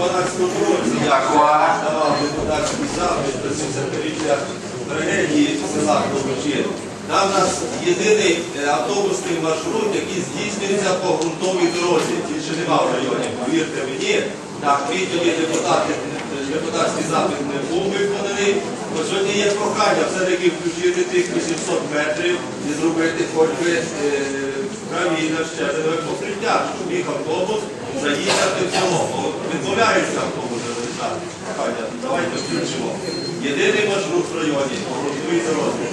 12 році я давав депутатський запит до 70-річчя трагедії села Клобучі. Там у нас єдиний е, автобусний маршрут, який здійснюється по ґрунтовій дорозі. Більше нема в районі, повірте мені. Так, мій тоді депутатський запит не був виконаний. Сьогодні є прохання все-таки включити тих 800 метрів і зробити хоч би е, правильне щебенове покриття, щоб міг автобус заїхати в село. Бо Відмовляються автобуси залишати. Давайте включимо. Єдиний маршрут в районі ґрунтовій дорозі.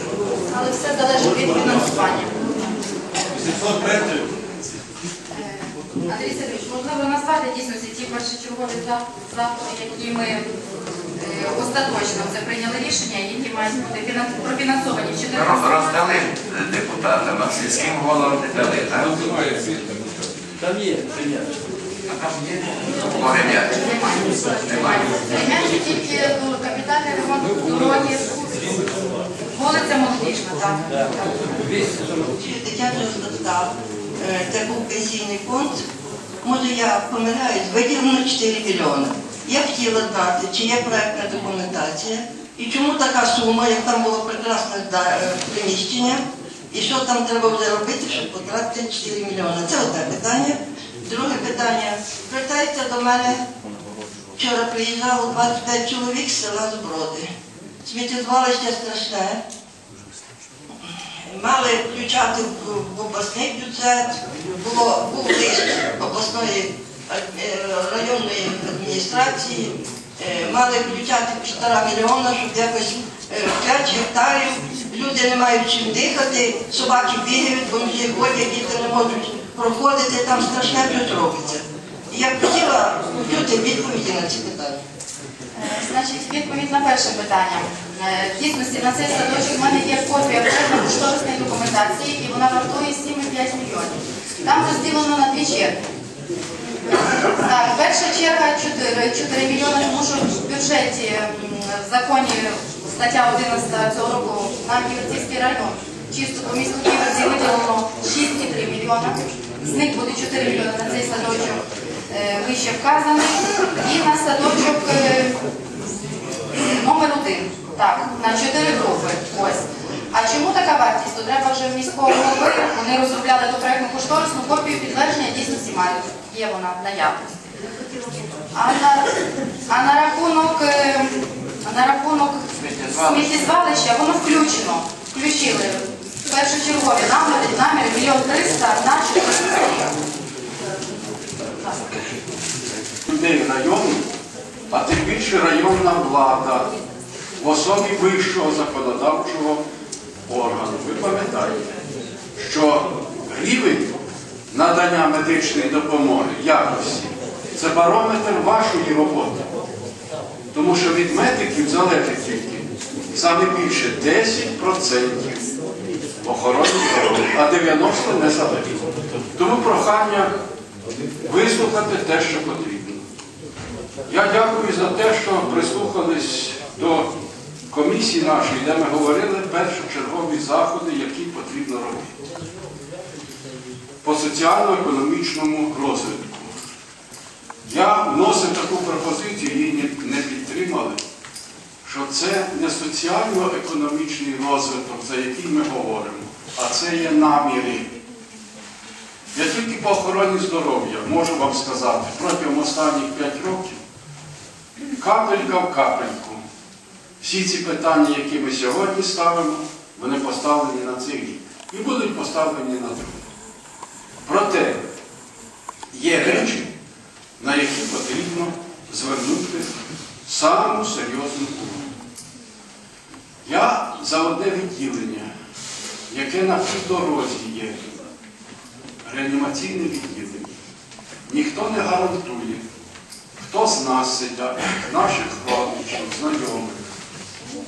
Але все залежить від фінансування. 800 метрів. Андрій Сергійович, можливо назвати дійсно ті першочергові заходи, які ми е, остаточно вже прийняли рішення, які мають бути профінансовані в 14 Роздали депутатам, а сільським головам не дали, так? Там є там є Погрем'яч. Немає. Прийняти тільки капітальний ремонт дороги, вулиця Молодіжна, так. Чи дитячого садка, е, це був пенсійний фонд. Може я помиляюсь, виділено 4 мільйони. Я хотіла знати, чи є проектна документація, і чому така сума, як там було прекрасне е, приміщення, і що там треба вже робити, щоб потратити 4 мільйони. Це одне питання. Друге питання. Звертається до мене, вчора приїжджало 25 чоловік з села Зброди. Сміттєзвалище страшне. Мали включати в, обласний бюджет, було, був лист обласної е, районної адміністрації, е, мали включати півтора мільйона, щоб якось е, 5 гектарів, люди не мають чим дихати, собаки бігають, бомжі ходять, діти не можуть проходити, там страшне щось робиться. Я б хотіла почути відповіді на ці питання. Е, Значить, відповідь на перше питання. Е, В дійсності на цей садочок в мене є копія проєктно-кошторисної документації, і вона вартує 7,5 мільйонів. Там розділено на дві черги. Так, перша черга 4, 4 мільйони, тому що в бюджеті в законі стаття 11 цього року на Ківерцівський район чисто по місту Ківерці виділено 6,3 мільйона. З них буде 4 мільйони на цей садочок е, вище вказаний. І на садочок е, номер один. Так, на 4 групи. Ось. А чому така вартість? То треба вже в міського голови. Вони розробляли ту проєктну кошторисну копію підтвердження дійсності мають. Є вона в наявності. А на, а на рахунок, е, на рахунок Сміттєзвалища. воно включено. Включили першочергові наміри, наміри мільйон триста на 14 рік. людей району, а тим більше районна влада в особі вищого законодавчого органу. Ви пам'ятаєте, що рівень надання медичної допомоги, якості це барометр вашої роботи. Тому що від медиків залежить тільки саме більше 10% охорони здоров'я, а 90% не залежить. Тому прохання вислухати те, що потрібно. Я дякую за те, що прислухались до комісії нашої, де ми говорили першочергові заходи, які потрібно робити по соціально-економічному розвитку. Я вносив таку пропозицію, її не- підтримали, що це не соціально-економічний розвиток, за який ми говоримо, а це є наміри. Я тільки по охороні здоров'я можу вам сказати, протягом останніх 5 років капелька в капельку. Всі ці питання, які ми сьогодні ставимо, вони поставлені на цей рік і будуть поставлені на другий. Проте є речі, на які потрібно звернути саму серйозну увагу. Я за одне відділення, яке на півдорозі є, реанімаційне відділення. Ніхто не гарантує, хто з нас сидять, наших родичів, знайомих,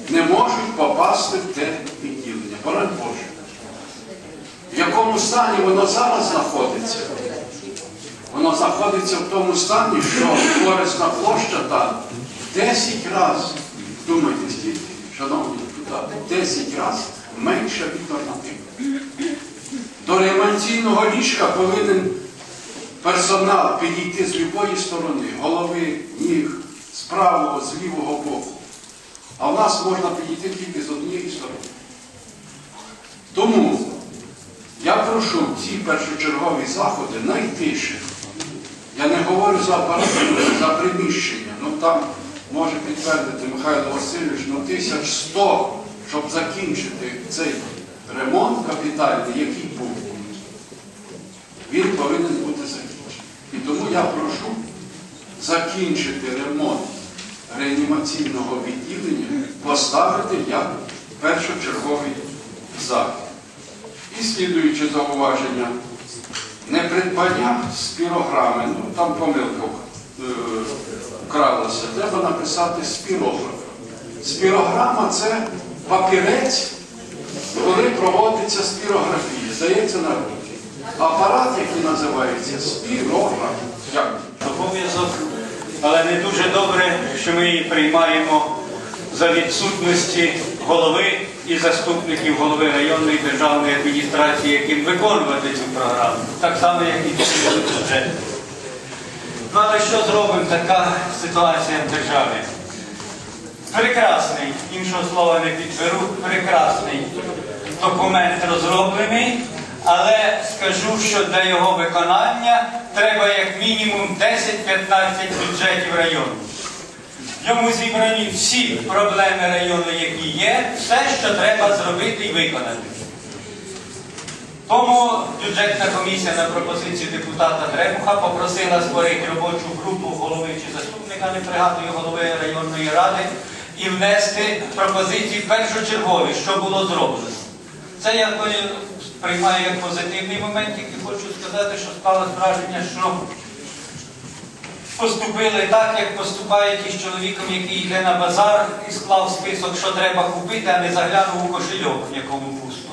не можуть попасти в те відділення. Боже. В якому стані воно зараз знаходиться? Воно знаходиться в тому стані, що корисна площа там 10 разів, думайте стільки, шановні депутати, 10 разів менша від нормативу. До реанімаційного ліжка повинен персонал підійти з любої сторони, голови, ніг, з правого, з лівого боку. А в нас можна підійти тільки з однієї сторони. Тому я прошу ці першочергові заходи найтише. Я не говорю за апаратуру, за приміщення. Ну там може підтвердити Михайло Васильович, ну тисяч сто, щоб закінчити цей ремонт капітальний, який був. Він повинен бути закінчений. І тому я прошу закінчити ремонт реанімаційного відділення, поставити як першочерговий захід. І слідуюче зауваження, не придбання спірограми, ну там помилка е, вкралася, треба написати спірограф. Спірограма це папірець, коли проводиться спірографія, здається на руки. Апарат, який називається спірограф. Дякую. обов'язок, але не дуже добре, що ми її приймаємо за відсутності голови і заступників голови районної державної адміністрації, яким виконувати цю програму, так само, як і цей бюджет. Ну, але що зробимо, така ситуація в державі? Прекрасний, іншого слова не підберу, прекрасний документ розроблений, але скажу, що для його виконання треба як мінімум 10-15 бюджетів району. Ньому зібрані всі проблеми району, які є, все, що треба зробити і виконати. Тому бюджетна комісія на пропозицію депутата Дребуха попросила створити робочу групу голови чи заступника, не пригадую, голови районної ради і внести пропозиції першочергові, що було зроблено. Це я приймаю як позитивний момент, який хочу сказати, що склалось враження, що поступили так, як поступають із чоловіком, який йде на базар і склав список, що треба купити, а не заглянув у кошельок, в якому пусто.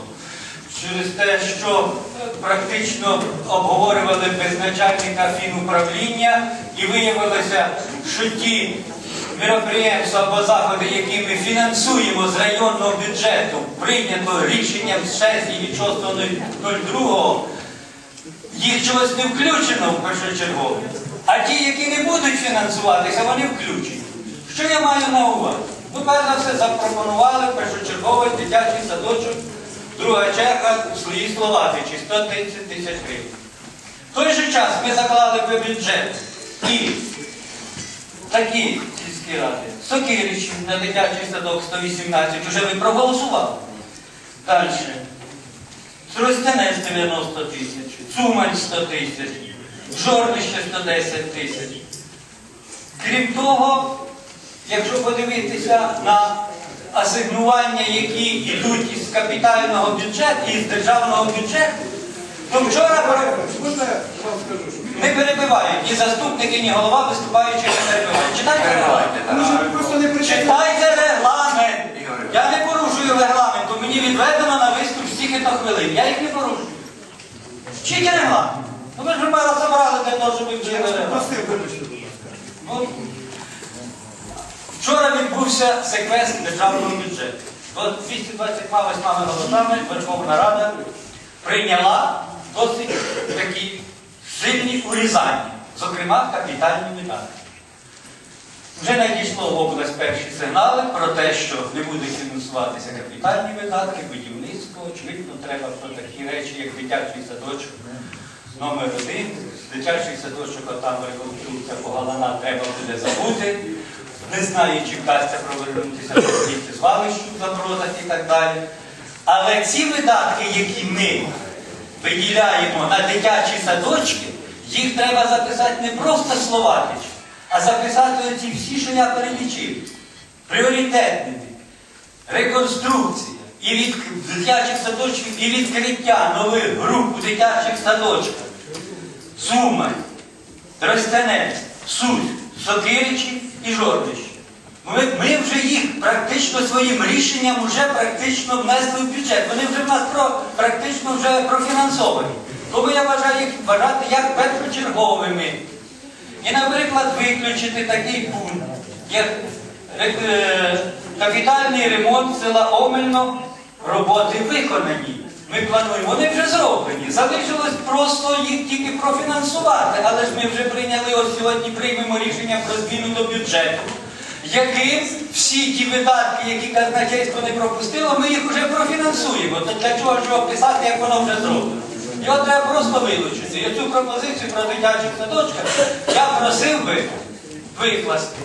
Через те, що е, практично обговорювали без начальника фінуправління і виявилося, що ті міроприємства або заходи, які ми фінансуємо з районного бюджету, прийнято рішенням сесії від 6.02, їх чогось не включено в першочергове. А ті, які не будуть фінансуватися, вони включені. Що я маю на увазі? Ну, перш за все, запропонували першочерговий дитячий садочок, друга черга свої Словатичі, 130 тисяч гривень. В той же час ми заклали в бюджет і такі сільські ради. Сокиричі на дитячий садок 118, вже ви проголосували. Далі. Тростянець 90 тисяч, Цумань 100 тисяч, Жорнище 110 тисяч. Крім того, якщо подивитися на асигнування, які йдуть із капітального бюджету, із державного бюджету, то вчора не перебивають ні заступники, ні голова виступаючи не перебивають. Читайте регламент. Читайте регламент. Я не порушую регламент, мені відведено на виступ стільки-то хвилин. Я їх не порушую. Вчіть регламент. Ну ви ж мене забрали для того, щоб ви вчили регламент. Ну, Вчора відбувся секвестр державного бюджету. От 228 голосами Верховна Рада прийняла досить такі сильні урізання, зокрема капітальні видатки. Вже надійшло в область перші сигнали про те, що не будуть фінансуватися капітальні видатки, будівництво. Очевидно, треба про такі речі, як дитячий садочок номер один. Дитячий садочок, а там реконструкція погалана, треба буде забути. Не знаю, чи вдасться провернутися до звалищу в забродах і так далі. Але ці видатки, які ми виділяємо на дитячі садочки, їх треба записати не просто словатич, а записати оці всі, що я перелічив. Пріоритетними. Реконструкція і від дитячих садочків, і відкриття нових груп у дитячих садочках. Сумай, Тростянець, Суть, Сокиричі і Жордичі. Ми, ми вже їх практично своїм рішенням вже практично внесли в бюджет. Вони вже в нас про, практично вже профінансовані. Тому я вважаю їх вважати як першочерговими. І, наприклад, виключити такий пункт, як е, капітальний ремонт села Омельно, роботи виконані. Ми плануємо, вони вже зроблені. Залишилось просто їх тільки профінансувати. Але ж ми вже прийняли ось сьогодні приймемо рішення про зміну до бюджету, яким всі ті видатки, які казначейство не пропустило, ми їх вже профінансуємо. То для чого ж його писати, як воно вже зроблено? Його треба просто вилучити. І цю пропозицію про дитячих садочках я просив би викласти.